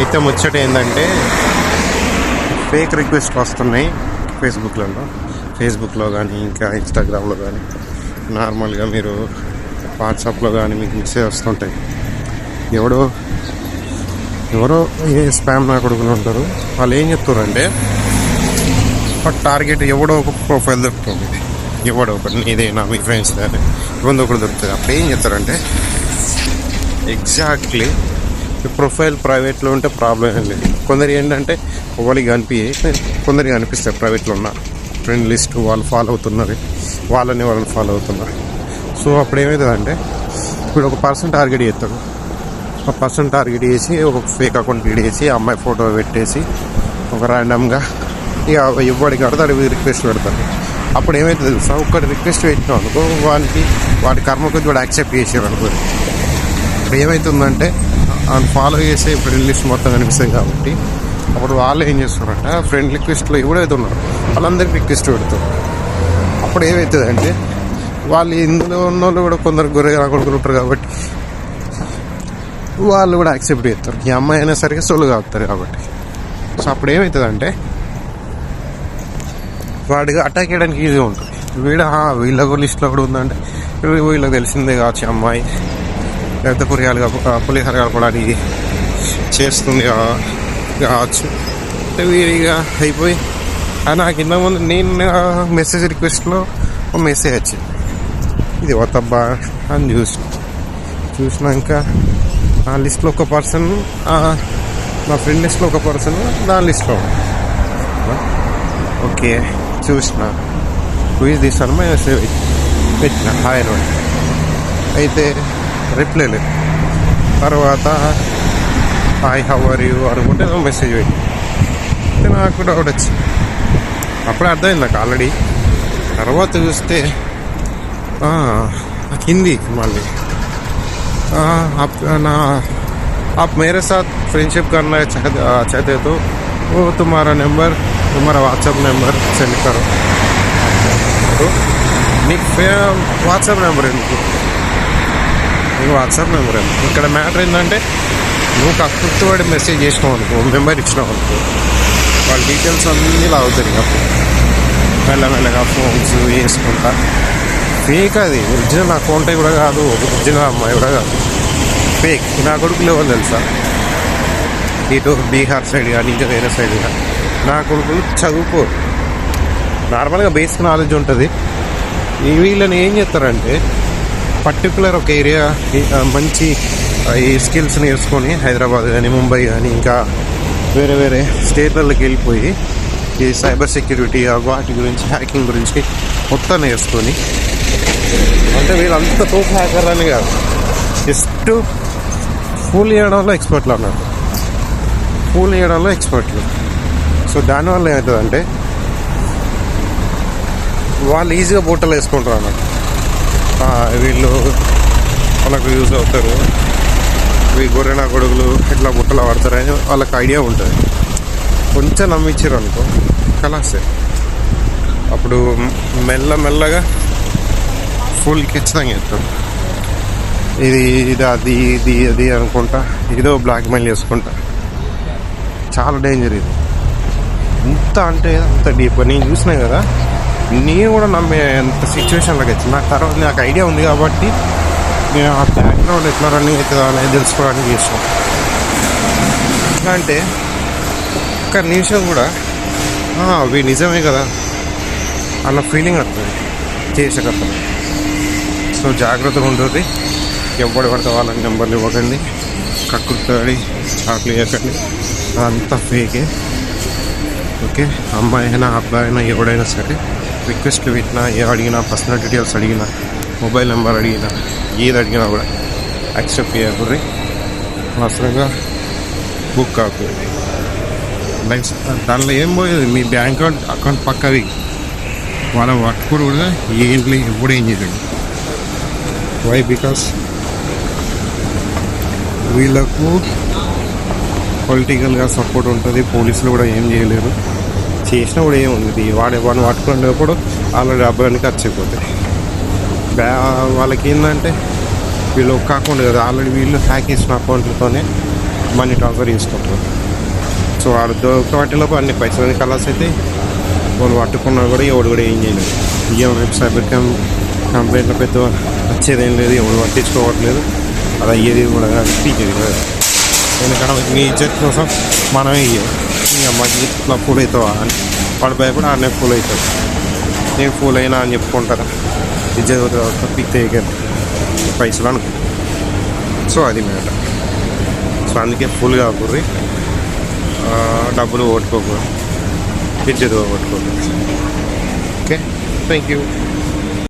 అయితే ముచ్చట ఏంటంటే ఫేక్ రిక్వెస్ట్ వస్తున్నాయి ఫేస్బుక్లలో ఫేస్బుక్లో కానీ ఇంకా ఇన్స్టాగ్రామ్లో కానీ నార్మల్గా మీరు వాట్సాప్లో కానీ మీకు మెసేజ్ వస్తుంటాయి. ఎవడో ఎవరో ఏ స్పామ్ నా కొడుకులు ఉంటారు. వాళ్ళు ఏం చెప్తారంటే టార్గెట్ ఎవడో ఒక ప్రొఫైల్ దొరుకుతుంది. ఎవడో ఒకటి నీదేనా మీ ఫ్రెండ్స్ కానీ ఇబ్బంది ఒకటి దొరుకుతుంది అప్పుడు ఏం చెప్తారంటే ఎగ్జాక్ట్లీ ప్రొఫైల్ ప్రైవేట్లో ఉంటే ప్రాబ్లం ఏం లేదు. కొందరు ఏంటంటే వాళ్ళకి అనిపి కొందరికి అనిపిస్తారు ప్రైవేట్లో ఉన్న ఫ్రెండ్ లిస్ట్ వాళ్ళు ఫాలో అవుతున్నారు వాళ్ళని వాళ్ళని ఫాలో అవుతున్నారు. సో అప్పుడు ఏమవుతుందంటే ఇప్పుడు ఒక పర్సన్ టార్గెట్ చేస్తాడు ఒక పర్సన్ టార్గెట్ చేసి ఒక ఫేక్ అకౌంట్ క్రియేట్ చేసి అమ్మాయి ఫోటో పెట్టేసి ఒక ర్యాండమ్గా ఇక ఇవ్వడికి కడతాడు రిక్వెస్ట్ పెడతాడు. అప్పుడు ఏమవుతుంది తెలుసా? ఒక్కటి రిక్వెస్ట్ పెట్టినాం అనుకో వానికి వాడి కర్మ కొద్ది వాడు యాక్సెప్ట్ చేసేవాడు. అనుకో ఇప్పుడు ఏమవుతుందంటే ఆయన ఫాలో చేసే ఫ్రెండ్ లిస్ట్ మొత్తం కనిపిస్తుంది కాబట్టి అప్పుడు వాళ్ళు ఏం చేస్తారంటే ఫ్రెండ్ రిక్వెస్ట్లో ఎవడైతే ఉన్నారు వాళ్ళందరికీ రిక్వెస్ట్ పెడతారు అప్పుడు ఏమవుతుందంటే వాళ్ళు ఇందులో ఉన్న వాళ్ళు కూడా కొందరు గొర్రె కొడుకులు ఉంటారు కాబట్టి వాళ్ళు కూడా యాక్సెప్ట్ చేస్తారు. ఈ అమ్మాయి అయినా సరిగ్గా సొలు కాపుతారు కాబట్టి. సో అప్పుడు ఏమవుతుందంటే వాడికి అటాక్ చేయడానికి ఈజీగా ఉంటుంది. వీడ వీళ్ళ లిస్ట్లో కూడా ఉందంటే వీళ్ళకి తెలిసిందే కావచ్చు అమ్మాయి. పెద్ద పురియాలు పులిహార కలపడానికి చేస్తుంది కావచ్చు అంటే అయిపోయి నాకు ఇంత ముందు నేను మెసేజ్ రిక్వెస్ట్లో ఒక మెసేజ్ వచ్చింది. ఇది వతబ్బా అని చూసిన. చూసినాక ఆ లిస్ట్లో ఒక పర్సన్ మా ఫ్రెండ్ లిస్ట్లో ఒక పర్సన్ దాని లిస్ట్లో ఓకే చూసిన. క్విజ్ తీసాను మెసేజ్ పెట్టిన. హాయ్ అని అయితే రిప్లై లేదు తర్వాత హాయ్ హవ్ ఆర్ యూ అనుకుంటే మెసేజ్ పెట్టి అయితే నాకు డౌట్ వచ్చింది అప్పుడే అర్థమైంది నాకు ఆల్రెడీ తర్వాత చూస్తే ఆ, హిందీ మళ్ళీ ఆ, आप ना आप मेरे साथ फ्रेंडशिप करना चाहते चाहते तो वो तुम्हारा नंबर तुम्हारा व्हाट्सएप नंबर सेंड करो तो నీకు ఫే వాట్సాప్ నెంబర్ ఎందుకు నీకు వాట్సాప్ నెంబర్ ఇక్కడ మ్యాటర్ ఏంటంటే నువ్వు కక్కుర్తిపడి మెసేజ్ చేసినావు అనుకో మెంబర్ ఇచ్చినావు అనుకో వాళ్ళ డీటెయిల్స్ అన్నీ లాగుతాయి అప్పుడు. మెల్లమెల్లగా ఫోన్స్ వేసుకుంటా. ఫేక్ అది ఒరిజినల్ అకౌంట్ కూడా కాదు ఒరిజినల్ అమ్మాయి కూడా కాదు. ఫేక్ నా కొడుకు లేవని తెలుసా? ఇటు బీహార్ సైడ్ కానీ ఇంకా వేరే సైడ్ కానీ. నా కొడుకులు చదువుకోరు నార్మల్గా బేసిక్ నాలెడ్జ్ ఉంటుంది. ఈ వీళ్ళని ఏం చేస్తారంటే పర్టికులర్ ఒక ఏరియా మంచి ఈ స్కిల్స్ నేర్చుకొని హైదరాబాద్ కానీ ముంబై కానీ ఇంకా వేరే వేరే స్టేట్లకి వెళ్ళిపోయి ఈ సైబర్ సెక్యూరిటీ ఆ వాటి గురించి హ్యాకింగ్ గురించి మొత్తం నేర్చుకొని అంటే వీళ్ళంతా తోపు హ్యాకర్ అని కాదు. జస్ట్ ఫూల్ చేయడంలో ఎక్స్పర్ట్లు అన్నారు. ఫూల్ చేయడంలో ఎక్స్పర్ట్లు సో దానివల్ల ఏమవుతుందంటే వాళ్ళు ఈజీగా బూటలు వేసుకుంటారు అన్నట్టు వీళ్ళు వాళ్ళకు యూజ్ అవుతారు. ఇవి గొర్రెన కొడుకులు ఇట్లా బుట్టలు పడతారని వాళ్ళకి ఐడియా ఉంటుంది. కొంచెం నమ్మించారు అనుకో కలాసే. అప్పుడు మెల్ల మెల్లగా ఫుల్ ఖచ్చితంగా చేస్తాడు ఇది ఇది అది ఇది అది అనుకుంటా ఏదో బ్లాక్మెయిల్ చేసుకుంటా. చాలా డేంజర్ ఇది. ఇంత అంటే అంత డీప్ నేను చూసినా కదా నేను కూడా నమ్మే అంత సిచ్యువేషన్లోకి వచ్చింది నాకు తర్వాత నాకు ఐడియా ఉంది కాబట్టి నేను ఆ బ్యాక్గ్రౌండ్ ఎట్లా రన్నింగ్ అవుతుందో అనేది తెలుసుకోవడానికి చేసాం ఎట్లా అంటే ఒక్క నిమిషం కూడా అవి నిజమే కదా అన్న ఫీలింగ్ వస్తుంది చేసేటప్పుడు. సో జాగ్రత్తగా ఉంటుంది ఎవడు పడితే వాళ్ళకి నెంబర్లు ఇవ్వకండి. కక్కుతాడి చాట్లు ఇవ్వకండి అంతా ఫేకే ఓకే? అమ్మాయి అయినా అబ్బాయి అయినా ఎవడైనా సరే రిక్వెస్ట్లు పెట్టినా ఏ అడిగినా పర్సనల్ డీటెయిల్స్ అడిగినా మొబైల్ నెంబర్ అడిగినా ఏది అడిగినా కూడా యాక్సెప్ట్ చేయకూడదు అవసరంగా బుక్ కాకూడదు లైఫ్ దానిలో ఏం పోయేది మీ బ్యాంక్ అకౌంట్ అకౌంట్ పక్కవి వాళ్ళ పట్టుకుడు కూడా ఏంటి ఎప్పుడు ఏం చేయలేదు వై బికాస్ వీళ్ళకు పొలిటికల్గా సపోర్ట్ ఉంటుంది పోలీసులు కూడా ఏం చేయలేరు చేసినా కూడా ఏముంది. వాడే వాడిని పట్టుకునేటప్పుడు వాళ్ళ డబ్బులన్నీ ఖర్చు అయిపోతాయి. బ్యా వాళ్ళకి ఏంటంటే వీళ్ళు ఒక్క అకౌంట్ కదా ఆల్రెడీ వీళ్ళు హ్యాక్ చేసిన అకౌంట్లతోనే మనీ ట్రాన్స్ఫర్ చేసుకుంటారు. సో వాడు దొరకబట్టేలోపు అన్ని పైసలు కలర్స్ అయితే వాళ్ళు పట్టుకున్నా కూడా ఎవడు కూడా ఏం చేయలేదు. ఇయ్యం రేపు సైబర్ క్రైమ్ కంప్లైంట్లో పెద్ద వచ్చేదేం లేదు ఎవరు పట్టించుకోవట్లేదు. అది అయ్యేది కూడా కాదు పీకేది కాదు. ఎందుకంటే మీ ఇజ్జత్ కోసం మనమే ఇయ్యాలి ఇక మాకు ఇట్లా ఫుల్ అవుతావా అని. వాడు భయపడి ఆడనే ఫుల్ అవుతాడు నేను ఫుల్ అయినా అని చెప్పుకుంటారా ఇజ్జత్ పిక్ చేయగలరు పైసలు అనుకో సో అది మ్యాటర్. సో అందుకే ఫుల్ కాకూర్రి డబ్బులు ఓట్టుకోకూడదు విద్యుత్ ఓట్టుకోకూడదు ఓకే? Thank you